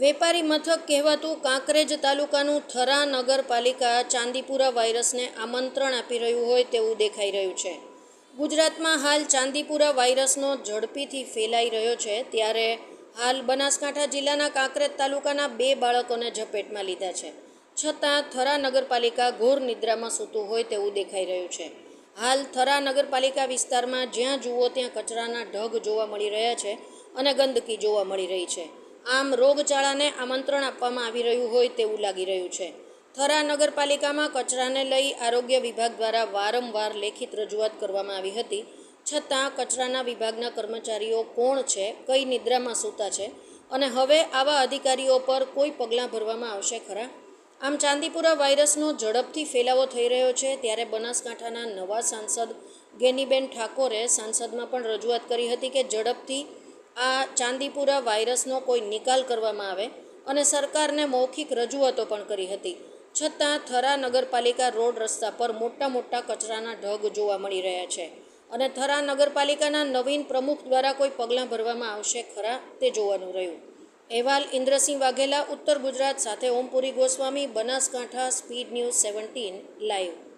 વેપારી મથક કહેવાતું કાંકરેજ તાલુકાનું થરા નગરપાલિકા ચાંદીપુરા વાયરસને આમંત્રણ આપી રહ્યું હોય તેવું દેખાઈ રહ્યું છે. ગુજરાતમાં હાલ ચાંદીપુરા વાયરસનો ઝડપીથી ફેલાઈ રહ્યો છે. ત્યારે હાલ બનાસકાંઠા જિલ્લાના કાંકરેજ તાલુકાના બે બાળકોને ઝપેટમાં લીધા છે. છતાં થરા નગરપાલિકા ઘોર નિદ્રામાં સૂતું હોય તેવું દેખાઈ રહ્યું છે. હાલ થરા નગરપાલિકા વિસ્તારમાં જ્યાં જુઓ ત્યાં કચરાના ઢગ જોવા મળી રહ્યા છે અને ગંદકી જોવા મળી રહી છે. આમ રોગચાળાને આમંત્રણ આપવામાં આવી રહ્યું હોય તેવું લાગી રહ્યું છે. થરા નગરપાલિકામાં કચરાને લઈ આરોગ્ય વિભાગ દ્વારા વારંવાર લેખિત રજૂઆત કરવામાં આવી હતી. છતાં કચરાના વિભાગના કર્મચારીઓ કોણ છે, કઈ નિદ્રામાં સૂતા છે અને હવે આવા અધિકારીઓ પર કોઈ પગલાં ભરવામાં આવશે ખરા? આમ ચાંદીપુરા વાયરસનો ઝડપથી ફેલાવો થઈ રહ્યો છે ત્યારે બનાસકાંઠાના નવા સાંસદ ગેનીબેન ઠાકોરે સાંસદમાં પણ રજૂઆત કરી હતી કે ઝડપથી આ ચાંદીપુરા વાયરસનો કોઈ નિકાલ કરવામાં આવે અને સરકારને મૌખિક રજૂઆતો પણ કરી હતી. છતાં થરા નગરપાલિકા રોડ રસ્તા પર મોટા મોટા કચરાના ઢગ જોવા મળી રહ્યા છે અને થરા નગરપાલિકાના નવીન પ્રમુખ દ્વારા કોઈ પગલાં ભરવામાં આવશે ખરા તે જોવાનું રહ્યું. અહેવાલ ઇન્દ્રસિંહ વાઘેલા, ઉત્તર ગુજરાત સાથે Ompuri Goswami, Banaskantha speed news seventeen, live.